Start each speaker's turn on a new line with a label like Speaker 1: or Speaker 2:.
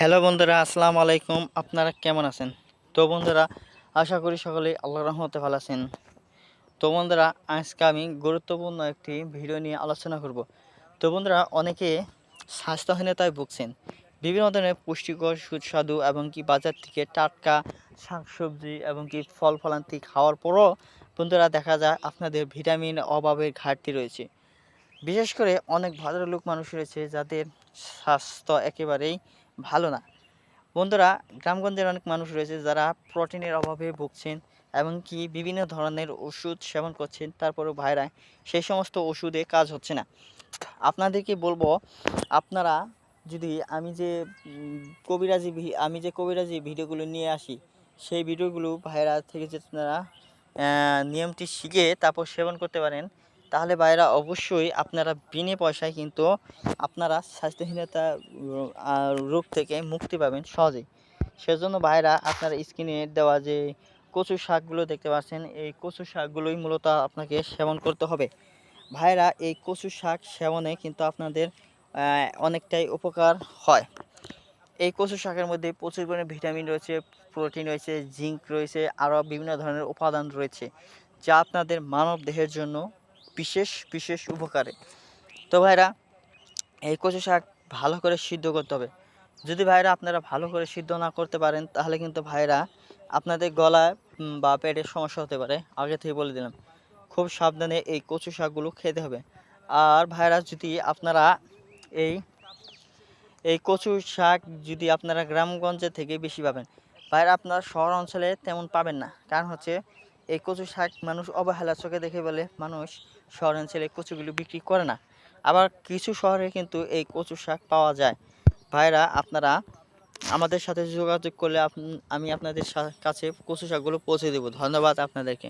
Speaker 1: Hello বন্ধুরা, আসসালামু আলাইকুম। আপনারা কেমন আছেন? তো বন্ধুরা, আশা করি সকলেই আল্লাহ রহমতে ভালো আছেন। তো বন্ধুরা, আজকে আমি গুরুত্বপূর্ণ একটি ভিডিও নিয়ে আলোচনা করব। তো বন্ধুরা, অনেকে স্বাস্থ্যহীনতায় ভুগছেন। বিভিন্ন ধরনের পুষ্টিকর সুস্বাদু এবং কি বাজার থেকে টাটকা শাকসবজি এবং কি ফল ফলান্তি খাওয়ার পরও বন্ধুরা দেখা যায় আপনাদের ভিটামিন অভাবের ঘাটতি রয়েছে। বিশেষ করে অনেক ভদ্রলোক মানুষ রয়েছে যাদের স্বাস্থ্য একেবারেই ভালো না। বন্ধুরা, গ্রামগঞ্জের অনেক মানুষ রয়েছে যারা প্রোটিনের অভাবে ভুগছেন এবং কি বিভিন্ন ধরনের ওষুধ সেবন করছেন, তারপরেও ভাইরা সেই সমস্ত ওষুধে কাজ হচ্ছে না। আপনাদেরকে বলব, আপনারা যদি আমি যে কবিরাজি আমি যে কবিরাজি ভিডিওগুলো নিয়ে আসি, সেই ভিডিওগুলো ভাইরা থেকে যে আপনারা নিয়মটি শিখে তারপর সেবন করতে পারেন তাহলে ভাইরা অবশ্যই আপনারা বিনে পয়সায় কিন্তু আপনারা স্বাস্থ্যহীনতা রোগ থেকে মুক্তি পাবেন সহজেই। সেজন্য ভাইরা আপনার স্ক্রিনে দেওয়া যে কচু শাকগুলো দেখতে পাচ্ছেন, এই কচু শাকগুলোই মূলত আপনাকে সেবন করতে হবে। ভাইরা এই কচু শাক সেবনে কিন্তু আপনাদের অনেকটাই উপকার হয়। এই কচু শাকের মধ্যে প্রচুর পরিমাণে ভিটামিন রয়েছে, প্রোটিন রয়েছে, জিঙ্ক রয়েছে, আরও বিভিন্ন ধরনের উপাদান রয়েছে, যা আপনাদের মানব দেহের জন্য বিশেষ বিশেষ উপকারে। তো ভাইরা, এই কচু শাক ভালো করে সিদ্ধ করতে হবে। যদি ভাইরা আপনারা ভালো করে সিদ্ধ না করতে পারেন, তাহলে কিন্তু ভাইরা আপনাদের গলায় বা পেটের সমস্যা হতে পারে। আগে থেকে বলে দিলাম। খুব সাবধানে এই কচু শাকগুলো খেতে হবে। আর ভাইরা, যদি আপনারা এই এই কচু শাক যদি আপনারা গ্রামগঞ্জে থেকে বেশি পাবেন, ভাইরা আপনারা শহর অঞ্চলে তেমন পাবেন না। কারণ হচ্ছে এই কচু শাক মানুষ অবহেলা চোখে দেখে বলে মানুষ শহরাঞ্চলে কচুগুলো বিক্রি করে না। আবার কিছু শহরে কিন্তু এই কচু শাক পাওয়া যায়। ভাইরা, আপনারা আমাদের সাথে যোগাযোগ করলে আমি আপনাদের কাছে কচু শাকগুলো পৌঁছে দেবো। ধন্যবাদ আপনাদেরকে।